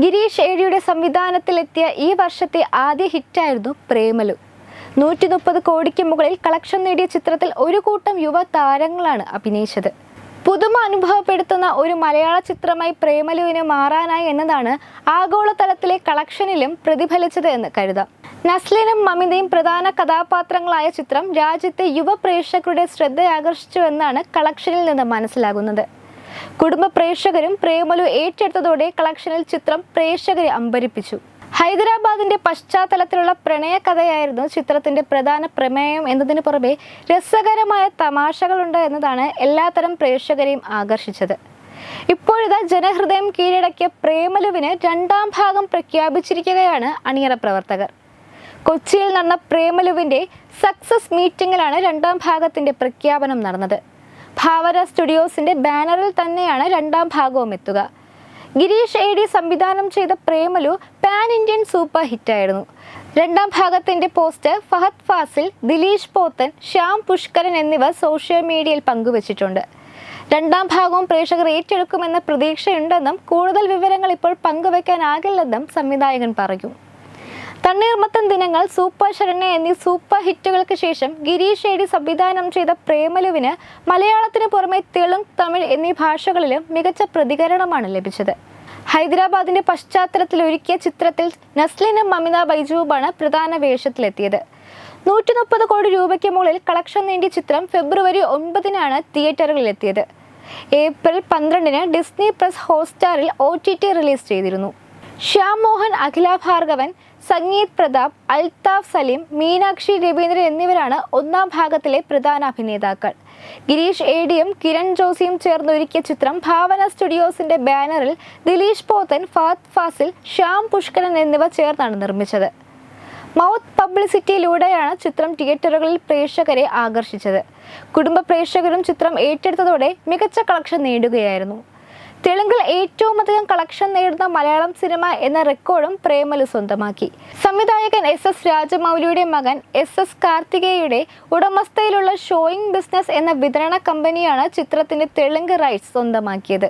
ഗിരീഷ് ഏഴിയുടെ സംവിധാനത്തിലെത്തിയ ഈ വർഷത്തെ ആദ്യ ഹിറ്റായിരുന്നു പ്രേമലു. നൂറ്റി മുപ്പത് കോടിക്ക് മുകളിൽ കളക്ഷൻ നേടിയ ചിത്രത്തിൽ ഒരു കൂട്ടം യുവ താരങ്ങളാണ് അഭിനയിച്ചത്. പുതുമ അനുഭവപ്പെടുത്തുന്ന ഒരു മലയാള ചിത്രമായി പ്രേമലുവിന് മാറാനായി എന്നതാണ് ആഗോളതലത്തിലെ കളക്ഷനിലും പ്രതിഫലിച്ചത് എന്ന് കരുതാം. നസ്ലിനും മമിതയും പ്രധാന കഥാപാത്രങ്ങളായ ചിത്രം രാജ്യത്തെ യുവ പ്രേക്ഷകരുടെ ശ്രദ്ധയാകർഷിച്ചു എന്നാണ് കളക്ഷനിൽ നിന്ന് മനസ്സിലാകുന്നത്. കുടുംബ പ്രേക്ഷകരും പ്രേമലു ഏറ്റെടുത്തതോടെ കളക്ഷനിൽ ചിത്രം പ്രേക്ഷകരെ അമ്പരിപ്പിച്ചു. ഹൈദരാബാദിന്റെ പശ്ചാത്തലത്തിലുള്ള പ്രണയ കഥയായിരുന്നു ചിത്രത്തിന്റെ പ്രധാന പ്രമേയം എന്നതിന് പുറമെ രസകരമായ തമാശകളുണ്ട് എന്നതാണ് എല്ലാത്തരം പ്രേക്ഷകരെയും ആകർഷിച്ചത്. ഇപ്പോഴിതാ ജനഹൃദയം കീഴടക്കിയ പ്രേമലുവിന് രണ്ടാം ഭാഗം പ്രഖ്യാപിച്ചിരിക്കുകയാണ് അണിയറ പ്രവർത്തകർ. കൊച്ചിയിൽ നടന്ന പ്രേമലുവിന്റെ സക്സസ് മീറ്റിംഗിലാണ് രണ്ടാം ഭാഗത്തിന്റെ പ്രഖ്യാപനം നടന്നത്. ഭാവര സ്റ്റുഡിയോസിന്റെ ബാനറിൽ തന്നെയാണ് രണ്ടാം ഭാഗവും എത്തുക. ഗിരീഷ് എ ഡി സംവിധാനം ചെയ്ത പ്രേമലു പാൻ ഇന്ത്യൻ സൂപ്പർ ഹിറ്റായിരുന്നു. രണ്ടാം ഭാഗത്തിന്റെ പോസ്റ്റർ ഫഹദ് ഫാസിൽ ദിലീഷ് പോത്തൻ ശ്യാം പുഷ്കരൻ എന്നിവർ സോഷ്യൽ മീഡിയയിൽ പങ്കുവച്ചിട്ടുണ്ട്. രണ്ടാം ഭാഗവും പ്രേക്ഷകർ ഏറ്റെടുക്കുമെന്ന പ്രതീക്ഷയുണ്ടെന്നും കൂടുതൽ വിവരങ്ങൾ ഇപ്പോൾ പങ്കുവെക്കാനാകില്ലെന്നും സംവിധായകൻ പറഞ്ഞു. തണ്ണീർമത്തൻ ദിനങ്ങൾ സൂപ്പർ ശരണ്യ എന്നീ സൂപ്പർ ഹിറ്റുകൾക്ക് ശേഷം ഗിരീഷ് ഏടി സംവിധാനം ചെയ്ത പ്രേമലുവിന് മലയാളത്തിന് പുറമെ തെലുങ്ക് തമിഴ് എന്നീ ഭാഷകളിലും മികച്ച പ്രതികരണമാണ് ലഭിച്ചത്. ഹൈദരാബാദിന്റെ പശ്ചാത്തലത്തിൽ ഒരുക്കിയ ചിത്രത്തിൽ നസ്ലിനും മമിത ബൈജുവുമാണ് പ്രധാന വേഷത്തിലെത്തിയത്. നൂറ്റി മുപ്പത് കോടി രൂപയ്ക്ക് മുകളിൽ കളക്ഷൻ നേടിയ ചിത്രം ഫെബ്രുവരി ഒൻപതിനാണ് തിയേറ്ററുകളിലെത്തിയത്. ഏപ്രിൽ പന്ത്രണ്ടിന് ഡിസ്നി പ്ലസ് ഹോട്ട്സ്റ്റാറിൽ ഒ ടി റിലീസ് ചെയ്തിരുന്നു. ശ്യാം മോഹൻ അഖില ഭാർഗവൻ സംഗീത് പ്രതാപ് അൽതാഫ് സലീം മീനാക്ഷി രവീന്ദ്രൻ എന്നിവരാണ് ഒന്നാം ഭാഗത്തിലെ പ്രധാന അഭിനേതാക്കൾ. ഗിരീഷ് ഏഡിയും കിരൺ ജോസിയും ചേർന്നൊരുക്കിയ ചിത്രം ഭാവന സ്റ്റുഡിയോസിന്റെ ബാനറിൽ ദിലീഷ് പോത്തൻ ഫാത് ഫാസിൽ ശ്യാം പുഷ്കരൻ എന്നിവ ചേർന്നാണ് നിർമ്മിച്ചത്. മൗത്ത് പബ്ലിസിറ്റിയിലൂടെയാണ് ചിത്രം തിയേറ്ററുകളിൽ പ്രേക്ഷകരെ ആകർഷിച്ചത്. കുടുംബ പ്രേക്ഷകരും ചിത്രം ഏറ്റെടുത്തതോടെ മികച്ച കളക്ഷൻ നേടുകയായിരുന്നു. തെലുങ്കിൽ ഏറ്റവും അധികം കളക്ഷൻ നേടുന്ന മലയാളം സിനിമ എന്ന റെക്കോർഡും പ്രേമലു സ്വന്തമാക്കി. സംവിധായകൻ എസ് എസ് രാജമൗലിയുടെ മകൻ എസ് എസ് കാർത്തികേയുടെ ഉടമസ്ഥയിലുള്ള ഷോയിങ് ബിസിനസ് എന്ന വിതരണ കമ്പനിയാണ് ചിത്രത്തിന്റെ തെലുങ്ക് റൈറ്റ്സ് സ്വന്തമാക്കിയത്.